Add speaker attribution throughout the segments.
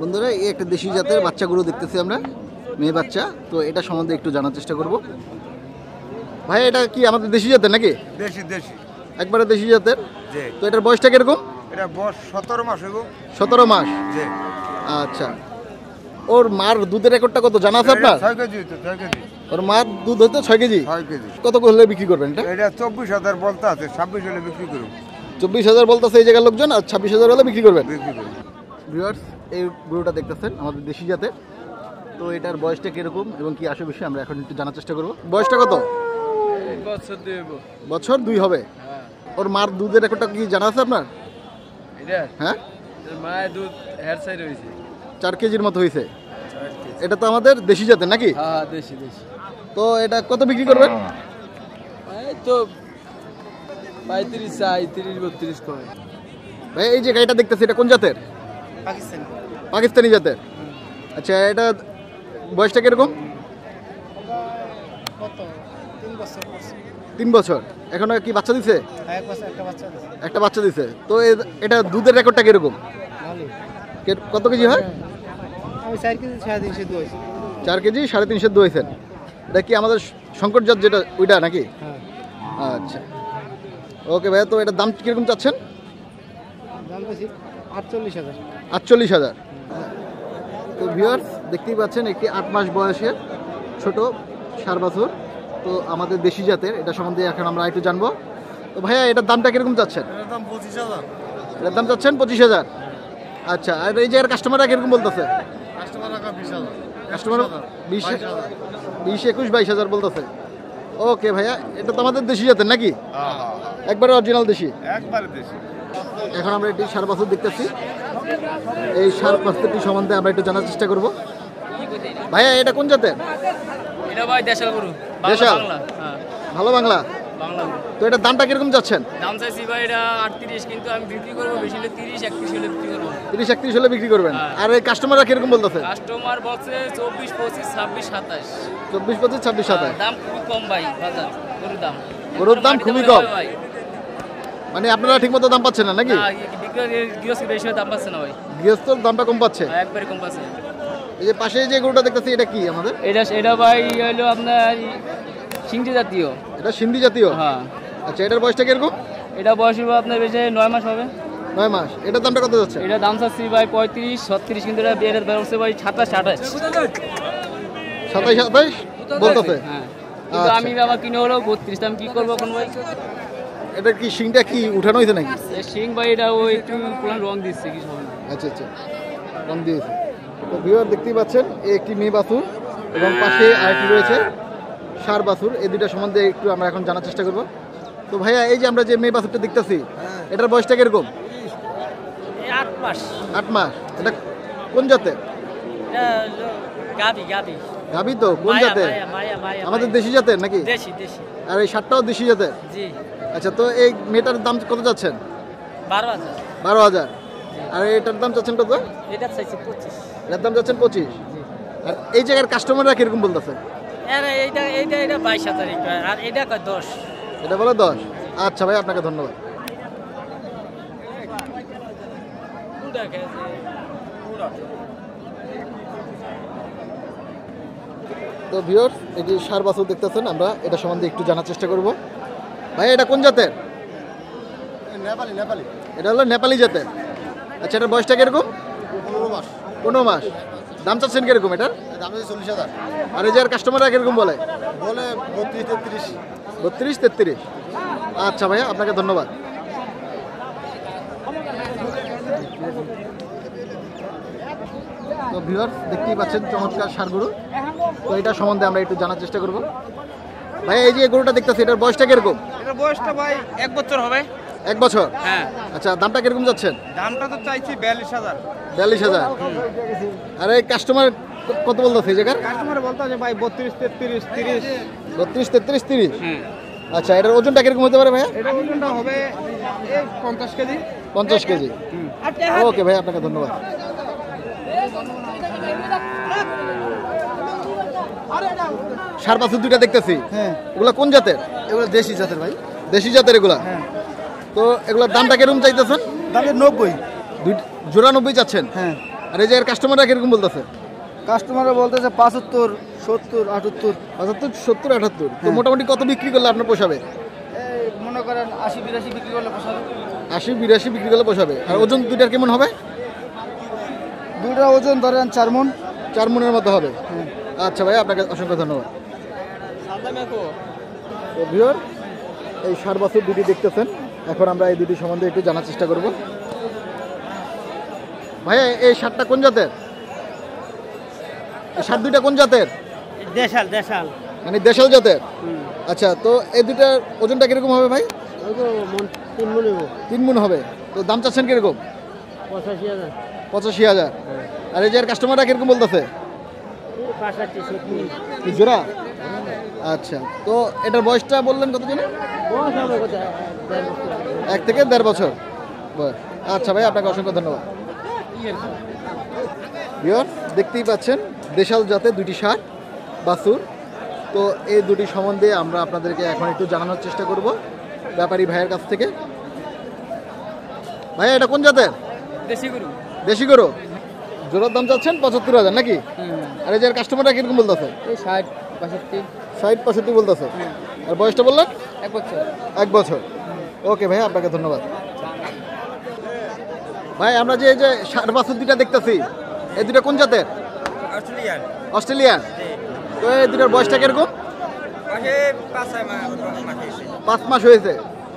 Speaker 1: বন্ধুরা এই একটা দেশি জাতের বাচ্চাগুলো দেখতেছি আমরা মেয়ে বাচ্চা। তো এটা সম্বন্ধে একটু জানার চেষ্টা করব। ভাই এটা কি আমাদের দেশি জাতের নাকি?
Speaker 2: দেশি দেশি।
Speaker 1: একবারে দেশি জাতের? তো এটার বয়সটা কীরকম?
Speaker 2: এটা বয়স সতেরো মাস
Speaker 1: সতেরো মাস? আচ্ছা। ওর মার দুধের রেকর্ডটা কত? জানা আছে আপনার?
Speaker 2: ছয় কেজি ছয় কেজি।
Speaker 1: ওর মার দুধ হইতো ছয় কেজি?
Speaker 2: ছয় কেজি।
Speaker 1: কত হলে বিক্রি করবেন এটা?
Speaker 2: এটা চব্বিশ হাজার বলতে আছে ছাব্বিশ হলে বিক্রি করুন।
Speaker 1: চব্বিশ হাজার বলতেছে এই জায়গার লোকজন আর ছাব্বিশ হাজার হলে বিক্রি করবেন। ভিউয়ার্স এই গরুটা দেখতেছেন আমাদের দেশি জাতের। তো এটার বয়সটা কীরকম এবং কি আসে বিষয়ে আমরা এখন একটু জানার চেষ্টা করব। বয়সটা কত?
Speaker 3: বছর
Speaker 1: দুই হবে?
Speaker 3: হ্যাঁ।
Speaker 1: ওর মার দুধের একটা কি জানা আছে আপনার?
Speaker 3: এটা
Speaker 1: হ্যাঁ?
Speaker 3: মায়ের দুধ হেয়ার সাইড হয়েছে
Speaker 1: চার কেজির মতো হয়েছে এটা তো আমাদের দেশি জাতের নাকি?
Speaker 3: হ্যাঁ দেশি দেশি।
Speaker 1: তো এটা কত বিক্রি করবেন?
Speaker 3: এই তো পঁয়ত্রিশ চাই তিরিশ বত্রিশ করে
Speaker 1: ভাই এই যে গাড়িটা দেখতেছি এটা কোন জাতের?
Speaker 3: পাকিস্তান।
Speaker 1: পাকিস্তানি জাতের? আচ্ছা এটা বয়সটা কীরকম?
Speaker 3: কত? তিন বছর
Speaker 1: তিন বছর। এখনও কি বাচ্চা দিছে?
Speaker 3: একটা বাচ্চা
Speaker 1: দিছে। তো এটা দুধের রেকর্ডটা কীরকম? কত কেজি হয়?
Speaker 3: চার কেজি সাড়ে তিনশো
Speaker 1: তিনশো দইছেন এটা কি আমাদের শঙ্করজাত যেটা ওইটা নাকি?
Speaker 3: হ্যাঁ।
Speaker 1: আচ্ছা। ওকে ভাইয়া তো এটার দাম কীরকম চাচ্ছেন?
Speaker 3: দাম বেশি আটচল্লিশ হাজার।
Speaker 1: আটচল্লিশ হাজার। তো ভিউয়ার্স দেখতেই পাচ্ছেন একটি আট মাস বয়সের ছোট সার বাছুর। তো আমাদের দেশি জাতের এটা সম্বন্ধে এখন আমরা একটু জানব। তো ভাইয়া এটার দামটা কীরকম চাচ্ছেন?
Speaker 2: এটার দাম
Speaker 1: চাচ্ছেন পঁচিশ হাজার। আচ্ছা আর এই জায়গার কাস্টমাররা কীরকম বলতেছে?
Speaker 2: কাস্টমার বিশ
Speaker 1: একুশ বাইশ হাজার বলতেছে। ওকে ভাইয়া এটা তোমাদের দেশি জাতের নাকি? একবারে অরিজিনাল দেশি?
Speaker 2: একবারে দেশি।
Speaker 1: এখন আমরা এটি সার পাথর দেখতেছি। এই সার পাথরটি সম্বন্ধে আমরা একটু জানার চেষ্টা করব। ভাইয়া এটা কোন জাতের?
Speaker 4: এটা ভাই দেশাল গরু
Speaker 1: দেশাল?
Speaker 4: বাংলা হ্যাঁ।
Speaker 1: ভালো বাংলা? তো এটার দামটা কীরকম যাচ্ছেন?
Speaker 4: দাম চাইছি ভাই এটা আটত্রিশ কিন্তু আমি বিক্রি করব বেশি হলে তিরিশ একত্রিশ হলে বিক্রি করব।
Speaker 1: তিরিশ একত্রিশ হলে বিক্রি করবেন।
Speaker 4: হ্যাঁ।
Speaker 1: আর এই কাস্টমাররা কীরকম বলতেছে?
Speaker 4: কাস্টমার বলছে চব্বিশ পঁচিশ ছাব্বিশ সাতাশ।
Speaker 1: চব্বিশ পঁচিশ ছাব্বিশ সাতাশ।
Speaker 4: দাম খুবই কম ভাই বাজার গরুর দাম।
Speaker 1: গরুর দাম খুবই কম। মানে আপনারা ঠিকমতো দাম পাচ্ছেন না নাকি?
Speaker 4: গৃহস্থ বেশি দাম পাচ্ছে না ভাই।
Speaker 1: গৃহস্থর দামটা কম পাচ্ছে?
Speaker 4: হ্যাঁ, একবারে কম পাচ্ছে।
Speaker 1: এই যে পাশে যে গরুটা দেখতেছি এটা কি আমাদের?
Speaker 4: এটা এটা ভাই হলো আপনার সিংটি জাতীয়।
Speaker 1: এটা সিন্ধি জাতীয়?
Speaker 4: হ্যাঁ।
Speaker 1: আচ্ছা এটার বয়সটা কীরকম?
Speaker 4: এটা বয়স হবে আপনার বেশি নয় মাস হবে।
Speaker 1: নয় মাস। এটার দামটা কত যাচ্ছে?
Speaker 4: এটা দাম চাচ্ছি ভাই পঁয়ত্রিশ ছত্রিশ কিন্তু এটা বিয়ের বেরোচ্ছে ভাই সাতাশ আঠাশ।
Speaker 1: সাতাইশ সাতাইশ বলতেছে।
Speaker 4: হ্যাঁ। কিন্তু
Speaker 1: আচ্ছা।
Speaker 4: আমি আমার কিনে হলো বত্রিশ আমি কি করব এখন ভাই?
Speaker 1: এটা কি সিংটা কি উঠানো হয়েছে নাকি?
Speaker 4: সিং ভাই এটা ও একটু পুরান রং দিচ্ছে না।
Speaker 1: আচ্ছা আচ্ছা। রং দিয়েছে। তো ভিউয়ার দেখতেই পাচ্ছেন এই একটি মেয়ে বাছুর এবং পাশে আরেকটি রয়েছে। সার বাছুর এই দুইটা সম্বন্ধে একটু আমরা এখন জানার চেষ্টা করব। তো ভাইয়া এই যে আমরা যে মেয়ে বাছুরটা দেখতেছি এটার বয়সটা কীরকম?
Speaker 4: আট মাস।
Speaker 1: আট মাস। এটা কোন জাতের
Speaker 4: গাবি গাবি
Speaker 1: গাবি তো কোন জাতের আমাদের দেশি জাতের নাকি?
Speaker 4: দেশি দেশি।
Speaker 1: আর এই সারটাও দেশি জাতের?
Speaker 4: জি।
Speaker 1: আচ্ছা তো এই মেয়েটার দাম কত যাচ্ছেন?
Speaker 4: বারো হাজার।
Speaker 1: বারো হাজার। আর এটার দাম চাচ্ছেন কত?
Speaker 4: এটা চাইছি পঁচিশ।
Speaker 1: এটার দাম যাচ্ছেন পঁচিশ। আর এই জায়গার কাস্টমাররা কীরকম বলতেছে?
Speaker 4: এইটা এইটা এটা বাইশ হাজার আর এটা কয় দশ।
Speaker 1: এটা বলে দশ। আচ্ছা ভাই আপনাকে ধন্যবাদ। তো ভিউয়ার্স এই যে সার বাছুর দেখতেছেন আমরা এটা সম্বন্ধে একটু জানার চেষ্টা করব। ভাই এটা কোন জাতের?
Speaker 2: নেপালি নেপালি।
Speaker 1: এটা হলো নেপালি জাতের। আচ্ছা এটার বয়সটা কীরকম?
Speaker 2: পনেরো মাস।
Speaker 1: পনেরো মাস। দাম চাচ্ছেন কীরকম এটার?
Speaker 2: দাম হচ্ছে চল্লিশ হাজার।
Speaker 1: আর এই যে কাস্টমাররা কীরকম বলে?
Speaker 2: বলে বত্রিশ তেত্রিশ।
Speaker 1: বত্রিশ তেত্রিশ। আচ্ছা ভাইয়া আপনাকে ধন্যবাদ। তো ভিউয়ার্স দেখতেই পাচ্ছেন চমৎকার সার গরু তো এটা সম্বন্ধে আমরা একটু জানার চেষ্টা করব। ভাই এই যে গরুটা দেখতেছি এটার বয়সটা কীরকম?
Speaker 3: এটা বয়সটা ভাই এক বছর হবে।
Speaker 1: এক বছর?
Speaker 3: হ্যাঁ।
Speaker 1: আচ্ছা দামটা কীরকম যাচ্ছেন?
Speaker 3: দামটা তো চাইছি বিয়াল্লিশ হাজার।
Speaker 1: বিয়াল্লিশ হাজার। আর এই কাস্টমার কত বলতেছে এই জায়গার?
Speaker 3: কাস্টমার বলতে আছে ভাই বত্রিশ তেত্রিশ তিরিশ।
Speaker 1: বত্রিশ তেত্রিশ তিরিশ?
Speaker 3: হ্যাঁ।
Speaker 1: আচ্ছা এটার ওজনটা কীরকম হতে পারে ভাইয়া?
Speaker 3: এটা ওজনটা হবে এই পঞ্চাশ কেজি।
Speaker 1: পঞ্চাশ কেজি। ওকে ভাই আপনাকে ধন্যবাদ। সার বাছুর দুইটা দেখতেছি।
Speaker 2: হ্যাঁ।
Speaker 1: এগুলা কোন জাতের?
Speaker 2: এগুলো দেশি জাতের ভাই।
Speaker 1: দেশি জাতের এগুলা?
Speaker 2: হ্যাঁ।
Speaker 1: তো এগুলোর দামটা কীরকম চাইতেছেন?
Speaker 3: দামে নব্বই।
Speaker 1: দুই জোড়া নব্বই চাচ্ছেন?
Speaker 3: হ্যাঁ।
Speaker 1: আর এই জায়গার কাস্টমাররা কীরকম বলতেছে?
Speaker 3: কাস্টমাররা বলতেছে পাঁচাত্তর সত্তর আটাত্তর।
Speaker 1: পঁচাত্তর সত্তর আটাত্তর। তো
Speaker 3: হ্যাঁ।
Speaker 1: মোটামুটি কত বিক্রি করলে আপনার পোষাবে?
Speaker 3: এই মনে করেন আশি বিরাশি বিক্রি করলে পোষাবে।
Speaker 1: আশি বিরাশি বিক্রি করলে পোষাবে। আর ওজন দুইটার কেমন হবে?
Speaker 3: দুটা ওজন ধরেন চার মন।
Speaker 1: চার মনের মতো হবে।
Speaker 3: হ্যাঁ।
Speaker 1: আচ্ছা ভাই আপনাকে অসংখ্য ধন্যবাদ। তো ভিউয়ার এই সার বছর দুটি দেখতেছেন। এখন আমরা এই দুটি সম্বন্ধে একটু জানার চেষ্টা করব। ভাইয়া এই সারটা কোন জাতের? সার দুইটা কোন জাতের?
Speaker 3: দেশাল দেশাল।
Speaker 1: মানে দেশাল জাতের? আচ্ছা তো এই দুটার ওজনটা কীরকম হবে ভাই?
Speaker 3: তিন মন
Speaker 1: তিন মন হবে। তো দাম চাচ্ছেন কীরকম?
Speaker 3: পঁচাশি হাজার।
Speaker 1: পঁচাশি হাজার। আর এই যে কাস্টমাররা কীরকম বলতেছে? জোড়া? আচ্ছা তো এটার বয়সটা বললেন কত
Speaker 3: কোথায়
Speaker 1: এক থেকে দেড় বছর। আচ্ছা ভাই আপনাকে অসংখ্য ধন্যবাদ। দেখতেই পাচ্ছেন। দেশাল জাতে দুটি সার বাছুর তো এই দুটি সম্বন্ধে আমরা আপনাদেরকে এখন একটু জানানোর চেষ্টা করব ব্যাপারী ভাইয়ের কাছ থেকে। ভাইয়া এটা কোন জাতের?
Speaker 4: দেশি গরু।
Speaker 1: দেশি গরু? জোড়ার দাম চাচ্ছেন পঁচাত্তর হাজার নাকি? আর এই যে কাস্টমাররা কীরকম বলতেছে?
Speaker 4: এই ষাট পঁয়ষট্টি
Speaker 1: ষাট পঁয়ষট্টি বলতেছে। আর বয়সটা বললেন?
Speaker 4: এক বছর।
Speaker 1: এক বছর। ওকে ভাই আপনাকে ধন্যবাদ। ভাই আমরা যে এই যে ষাট বছর দুটা দেখতেছি এই দুটা কোন জাতের?
Speaker 3: অস্ট্রেলিয়ান।
Speaker 1: অস্ট্রেলিয়ান? তো এই দুটার বয়সটা কীরকম?
Speaker 3: পাঁচ মাস মাসে এসে
Speaker 1: পাঁচ মাস হয়েছে?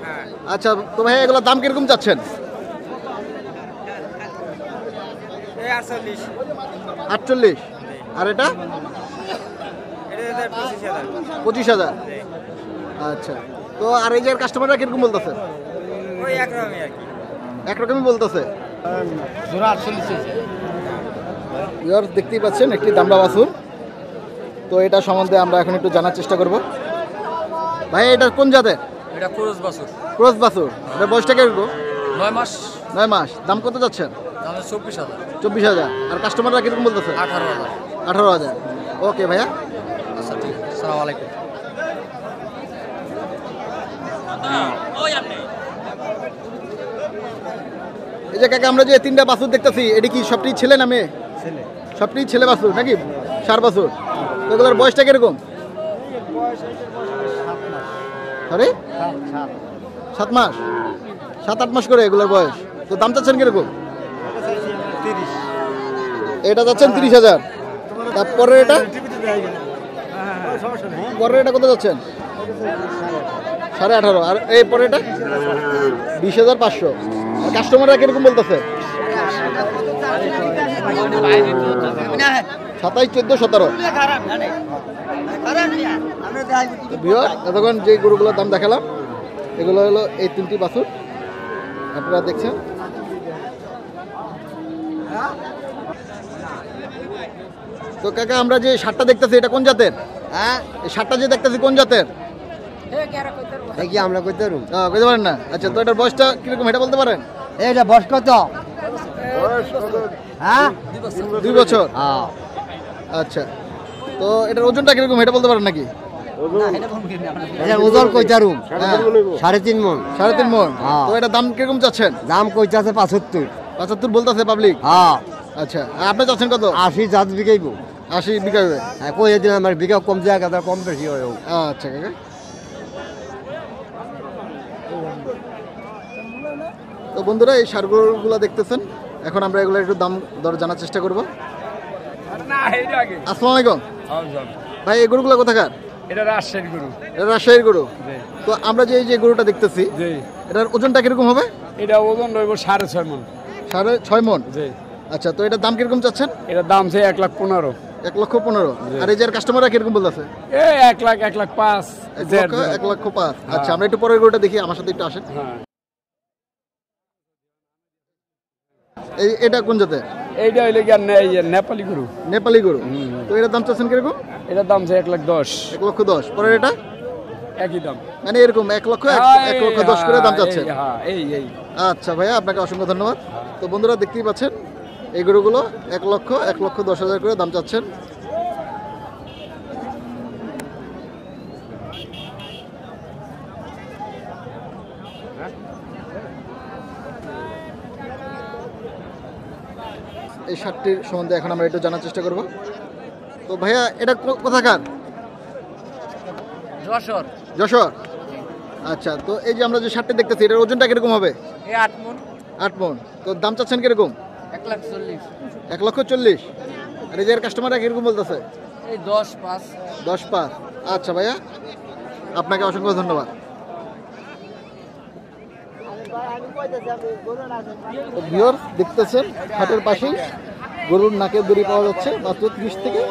Speaker 3: হ্যাঁ।
Speaker 1: আচ্ছা তো ভাই এগুলোর দাম কীরকম চাচ্ছেন?
Speaker 3: আটচল্লিশ।
Speaker 1: আর এটা?
Speaker 3: পঁচিশ হাজার।
Speaker 1: আচ্ছা। তো আর এই যে কাস্টমাররা কীরকম বলতেছে?
Speaker 3: একরকমই
Speaker 1: বলতেছে?
Speaker 3: জোড়া আটচল্লিশ
Speaker 1: ইয়ার দেখতেই পাচ্ছেন একটি দামড়া বাছুর। তো এটা সম্বন্ধে আমরা এখন একটু জানার চেষ্টা করব। ভাই এটা কোন জাতের?
Speaker 4: এটা ক্রোজ বছর।
Speaker 1: ক্রস বাছুর। এটা বয়সটা কীরকম?
Speaker 4: নয় মাস।
Speaker 1: নয় মাস। দাম কত যাচ্ছেন?
Speaker 4: দামে চব্বিশ হাজার।
Speaker 1: চব্বিশ হাজার। আর কাস্টমাররা কীরকম বলতেছে?
Speaker 4: আঠারো হাজার।
Speaker 1: আঠারো হাজার। ওকে ভাইয়া।
Speaker 4: আচ্ছা ঠিক আছে। সালাম আলাইকুম।
Speaker 1: এই যে কাকা আমরা যে তিনটা বাছুর দেখতেছি এটি কি সবটি ছেলে না মেয়ে? সবটি ছেলে বাছুর নাকি? সার বাছুর। তো এগুলোর বয়সটা কীরকম? সরি সাত মাস। সাত আট মাস করে এগুলোর বয়স। তো দাম চাচ্ছেন কীরকম? এটা যাচ্ছেন তিরিশ হাজার। তারপরে এটা? পরে এটা কত যাচ্ছেন? সাড়ে আঠারো। আর এই পরে এটা বিশ হাজার পাঁচশো। কাস্টমাররা কীরকম বলতেছে? সাতাইশ চোদ্দ সতেরো। এতক্ষণ যে গরুগুলোর দাম দেখালাম এগুলো হলো এই তিনটি বাছুর। আপনারা দেখছেন। তো কাকা আমরা যে শার্টটা দেখতেছি এটা কোন জাতের?
Speaker 3: হ্যাঁ।
Speaker 1: এই শার্টটা যে দেখতেছি কোন জাতের?
Speaker 3: দেখি আমরা
Speaker 1: বলতে পারেন না? আচ্ছা তো এটার বয়সটা কীরকম এটা বলতে পারেন?
Speaker 3: এইটা বয়স কত? হ্যাঁ?
Speaker 1: দুই বছর?
Speaker 3: হ্যাঁ।
Speaker 1: আচ্ছা। তো এটার ওজনটা কীরকম এটা বলতে পারেন নাকি?
Speaker 3: ওজন? কইতারুম
Speaker 1: হ্যাঁ।
Speaker 3: সাড়ে তিন মন।
Speaker 1: সাড়ে তিন মন?
Speaker 3: হ্যাঁ।
Speaker 1: তো এটা দাম কীরকম চাচ্ছেন?
Speaker 3: দাম কইতাছে পাঁচাত্তর।
Speaker 1: পঁচাত্তর বলতেছে পাবলিক
Speaker 3: হ্যাঁ।
Speaker 1: আচ্ছা আপনি চাচ্ছেন কত?
Speaker 3: আশি বিকাইব।
Speaker 1: আশি
Speaker 3: হ্যাঁ কই দিন আমার বিঘা কম জায়গা কম বেশি হয়
Speaker 1: আচ্ছা কাকা। তো বন্ধুরা এই সারগুলো দেখতেছেন। এখন আমরা এগুলো একটু দাম দর জানার চেষ্টা করব। আসসালামু আলাইকুম। ভাই এই গরুগুলো কোথাকার?
Speaker 4: এটা রাজশাহীর গরু।
Speaker 1: এটা রাজশাহীর গরু? তো আমরা যে এই যে গরুটা দেখতেছি এটার ওজনটা কীরকম হবে?
Speaker 4: এটা ওজন রইব সাড়ে ছয় মন।
Speaker 1: সাড়ে ছয় মন? আচ্ছা তো এটার দাম কীরকম চাচ্ছেন?
Speaker 4: এটার দাম সে এক লাখ পনেরো।
Speaker 1: এক লক্ষ পনেরো। আর এই যে কাস্টমাররা কীরকম বলতেছে?
Speaker 4: এ এক লাখ এক লাখ পাঁচ
Speaker 1: এক লক্ষ এক লক্ষ পাঁচ। আচ্ছা আমরা একটু পরের গরুটা দেখি আমার সাথে একটু আসেন
Speaker 4: হ্যাঁ
Speaker 1: এই এটা কোন জাতের
Speaker 4: এইটা হইলে কি নেপালি গরু।
Speaker 1: নেপালি গরু। তো এটার দাম চাচ্ছেন কীরকম?
Speaker 4: এটার দাম এক লাখ দশ।
Speaker 1: এক লক্ষ দশ। পরের এটা?
Speaker 4: একই দাম।
Speaker 1: মানে এরকম এক লক্ষ এক-
Speaker 4: হ্যাঁ,
Speaker 1: লক্ষ দশ করে দাম
Speaker 4: চাচ্ছে হ্যাঁ
Speaker 1: আচ্ছা ভাইয়া আপনাকে অসংখ্য ধন্যবাদ। তো বন্ধুরা দেখতেই পাচ্ছেন এই গরুগুলো এক লক্ষ এক লক্ষ দশ হাজার করে দাম চাচ্ছেন। এই শার্টটির সম্বন্ধে এখন আমরা একটু জানার চেষ্টা করব। তো ভাইয়া এটা কোথাকার?
Speaker 4: যশোর।
Speaker 1: যশোর? আচ্ছা তো এই যে আমরা যে শার্টটি দেখতেছি এটার ওজনটা কীরকম হবে?
Speaker 4: আট মন।
Speaker 1: আট মন। তো দাম চাচ্ছেন কীরকম?
Speaker 4: এক লাখ চল্লিশ।
Speaker 1: এক লক্ষ চল্লিশ। আর এই যে কাস্টমাররা কীরকম বলতেছে?
Speaker 4: এই দশ পাঁচ।
Speaker 1: দশ পাঁচ। আচ্ছা ভাইয়া আপনাকে অসংখ্য ধন্যবাদ। ভিওর দেখতেছেন হাটের পাশেই গরুর নাকের দড়ি পাওয়া যাচ্ছে মাত্র ত্রিশ থেকে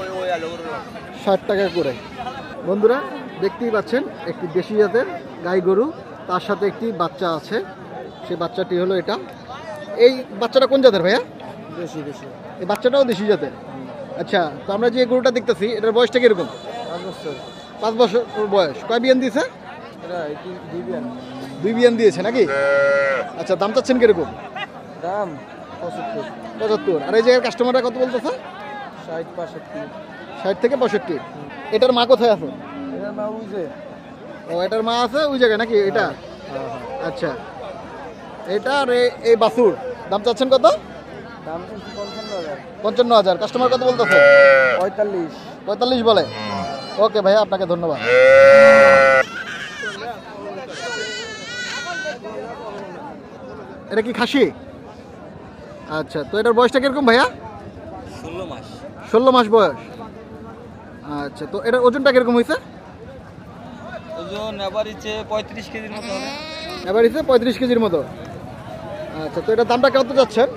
Speaker 1: ষাট টাকা করে। বন্ধুরা দেখতেই পাচ্ছেন একটি দেশি জাতের গাই গরু তার সাথে একটি বাচ্চা আছে। সেই বাচ্চাটি হলো এটা। এই বাচ্চাটা কোন জাতের ভাইয়া?
Speaker 3: বেশি বেশি
Speaker 1: এই বাচ্চাটাও দেশি জাতের? আচ্ছা তো আমরা যে গরুটা দেখতেছি এটার বয়সটা কীরকম?
Speaker 3: পাঁচ বছর।
Speaker 1: পাঁচ বছর বয়স। কয় বিয়ান দিয়েছে?
Speaker 3: দুই বিয়ান
Speaker 1: দিয়েছে নাকি? আচ্ছা দাম চাচ্ছেন কীরকম?
Speaker 3: দাম পঁচাত্তর।
Speaker 1: পঁচাত্তর। আর এই জায়গার কাস্টমাররা কত বলতেছে?
Speaker 3: ষাট পাঁষট্টি
Speaker 1: ষাট থেকে পঁয়ষট্টি। এটার মা কোথায় আছে
Speaker 3: এটার মা বুঝে
Speaker 1: ও এটার মা আছে ওই জায়গায় নাকি? এটা? আচ্ছা। এটা আর এই বাসুর। দাম চাচ্ছেন কত?
Speaker 3: পঞ্চান্ন হাজার।
Speaker 1: পঞ্চান্ন হাজার। কাস্টমার কত বলতেছে?
Speaker 3: পঁয়তাল্লিশ।
Speaker 1: পঁয়তাল্লিশ বলে। ওকে ভাইয়া আপনাকে ধন্যবাদ। এটা কি খাসি? আচ্ছা তো এটার বয়সটা কীরকম ভাইয়া?
Speaker 4: ষোলো মাস।
Speaker 1: ষোলো মাস বয়স। আচ্ছা তো এটার ওজনটা কীরকম হয়েছে
Speaker 4: ওজন পঁয়ত্রিশ কেজির মতো হবে।
Speaker 1: পঁয়ত্রিশ কেজির মতো। আচ্ছা তো এটার দামটা কত যাচ্ছেন?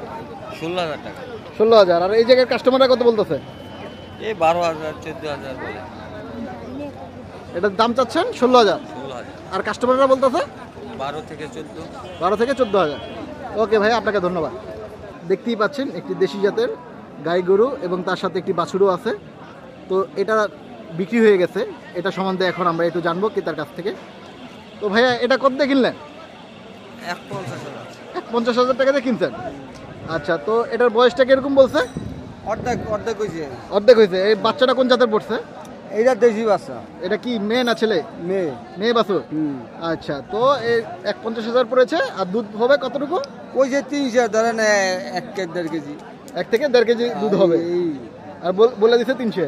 Speaker 4: ষোলো হাজার টাকা।
Speaker 1: ষোলো হাজার। আর এই জায়গার কাস্টমাররা কত বলতেছে?
Speaker 4: এই বারো হাজার চোদ্দ হাজার বলে।
Speaker 1: এটার দাম চাচ্ছেন ষোলো হাজার। আর কাস্টমাররা বলতেছে?
Speaker 4: বারো থেকে চোদ্দ।
Speaker 1: বারো থেকে চোদ্দ হাজার। ওকে ভাই আপনাকে ধন্যবাদ। দেখতেই পাচ্ছেন একটি দেশি জাতের গাই গরু এবং তার সাথে একটি বাছুরও আছে। তো এটা বিক্রি হয়ে গেছে। এটা সম্বন্ধে এখন আমরা একটু জানব ক্রেতার কাছ থেকে। তো ভাইয়া এটা কত দিয়ে কিনলেন?
Speaker 4: এক পঞ্চাশ হাজার।
Speaker 1: এক পঞ্চাশ হাজার টাকা দিয়ে কিনছেন? আচ্ছা তো এটার বয়সটা কীরকম বলছে?
Speaker 3: অর্ধেক অর্ধেক হয়েছে।
Speaker 1: অর্ধেক হয়েছে। এই বাচ্চাটা কোন জাতের পড়ছে?
Speaker 3: এইটা দেশি বাচ্চা।
Speaker 1: এটা কি মেয়ে না ছেলে?
Speaker 3: মেয়ে।
Speaker 1: মেয়ে বাছুর? আচ্ছা তো এই এক পঞ্চাশ হাজার পড়েছে আর দুধ হবে কতটুকু?
Speaker 3: ওই যে তিনশো ধরেন এক দেড় কেজি।
Speaker 1: এক থেকে দেড় কেজি দুধ হবে। আর বলে দিছে তিনশো।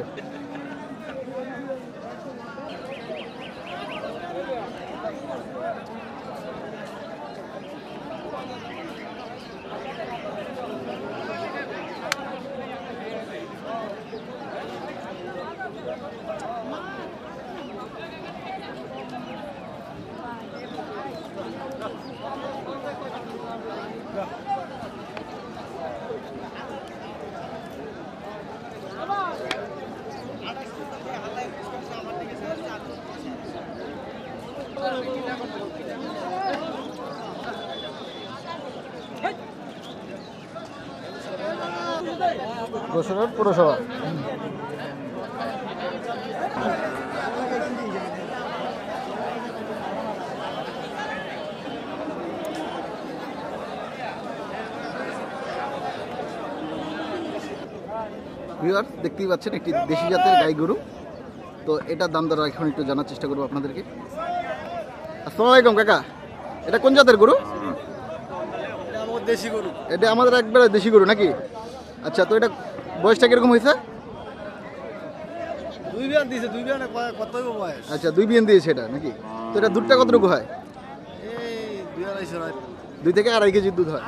Speaker 1: যশোরের পুরসভা। ভিউয়ার দেখতেই পাচ্ছেন একটি দেশি জাতের গাই গরু। তো এটার দাম দর এখন একটু জানার চেষ্টা করব আপনাদেরকে। আসসালামু আলাইকুম কাকা। এটা কোন জাতের গরু?
Speaker 2: দেশি গরু।
Speaker 1: এটা আমাদের একবারে দেশি গরু নাকি? আচ্ছা তো এটা বয়সটা কীরকম হয়েছে?
Speaker 2: দুই বিয়ান দিয়েছে দুই বিয়ানে কত বয়স?
Speaker 1: আচ্ছা দুই বিয়ান দিয়েছে এটা নাকি? তো এটা দুধটা কতটুকু হয়?
Speaker 2: দুই
Speaker 1: থেকে আড়াই কেজির দুধ হয়।